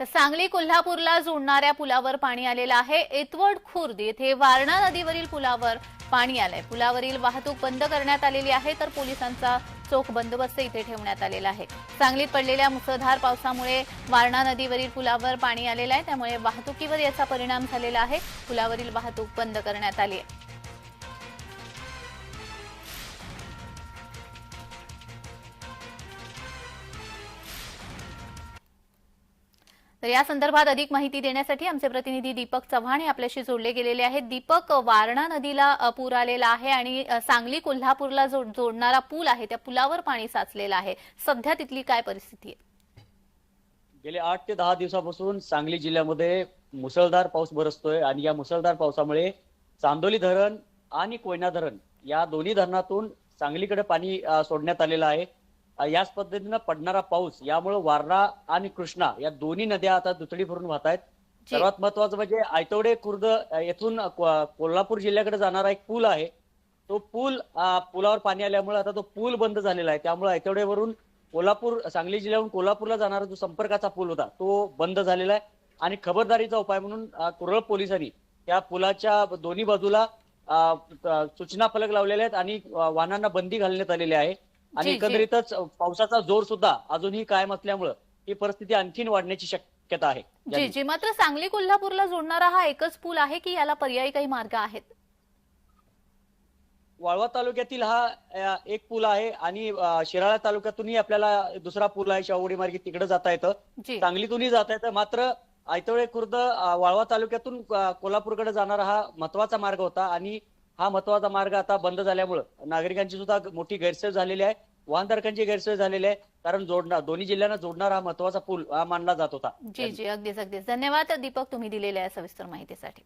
तर सांगली कोल्हापूरला जोडणाऱ्या पुलावर पाणी आलेलं आहे. एतवड खुर्द येथे वारणा नदीवरील पुलावर पाणी आलंय. पुलावरील वाहतूक बंद करण्यात आलेली आहे तर पोलिसांचा चोख बंदोबस्त इथे ठेवण्यात आलेला आहे. सांगलीत पडलेल्या मुसळधार पावसामुळे वारणा नदीवरील पुलावर पाणी आलेलं आहे त्यामुळे वाहतुकीवर याचा परिणाम झालेला आहे. पुलावरील वाहतूक बंद करण्यात आली आहे. तर या संदर्भात अधिक माहिती देण्यासाठी आमचे प्रतिनिधी दीपक चव्हाण हे आपल्याशी जोडले गेलेले आहेत. दीपक वारणा नदीला पूर आलेला आहे आणि सांगली कोल्हापूरला जो जोडणारा पूल आहे त्या पुलावर पाणी साचलेलं आहे. सध्या तिथली काय परिस्थिती आहे? गेले आठ ते दहा दिवसापासून सांगली जिल्ह्यामध्ये मुसळधार पाऊस बरसतोय आणि या मुसळधार पावसामुळे चांदोली धरण आणि कोयना धरण या दोन्ही धरणातून सांगलीकडे पाणी सोडण्यात आलेलं आहे. याच पद्धतीनं पडणारा पाऊस यामुळे वारणा आणि कृष्णा या दोन्ही नद्या आता दुथडी भरून वाहत आहेत. सर्वात महत्वाचं म्हणजे आयतवडे खुर्द येथून कोल्हापूर जिल्ह्याकडे जाणारा एक पूल आहे. तो पूल पुलावर पाणी आल्यामुळे आता तो पूल बंद झालेला आहे. त्यामुळे आयतवडेवरून कोल्हापूर सांगली जिल्ह्याहून कोल्हापूरला जाणारा जो संपर्काचा पूल होता तो बंद झालेला आहे. आणि खबरदारीचा उपाय म्हणून कुरळ पोलिसांनी त्या पुलाच्या दोन्ही बाजूला सूचना फलक लावलेले आहेत आणि वाहनांना बंदी घालण्यात आलेली आहे. आणि. एकंदरीतच पावसाचा जोर सुद्धा अजूनही कायम असल्यामुळं ही परिस्थिती आणखीन वाढण्याची शक्यता आहे. जी जी. मात्र सांगली कोल्हापूरला जोडणारा हा एकच पूल आहे की याला पर्यायी काही मार्ग आहेत? वाळवा तालुक्यातील हा एक पूल आहे आणि शिराळा तालुक्यातूनही आपल्याला दुसरा पूल आहे शाहूवाडी मार्गे तिकडे जाता येतं. सांगलीतूनही जाता येतं. मात्र आयतवडे खुर्द वाळवा तालुक्यातून कोल्हापूरकडे जाणारा हा महत्त्वाचा मार्ग होता आणि हा महत्त्वाचा मार्ग आता बंद झाल्यामुळं. नागरिकांची सुद्धा मोठी गैरसोय झालेली आहे. वाहनधारकांची गैरसोय झालेली आहे. कारण जोडणार दोन्ही जिल्ह्यांना जोडणारा हा महत्त्वाचा पूल हा मानला जात होता. जी जी. अगदीच अगदीच. धन्यवाद. दीपक तुम्ही दिलेल्या सविस्तर माहितीसाठी.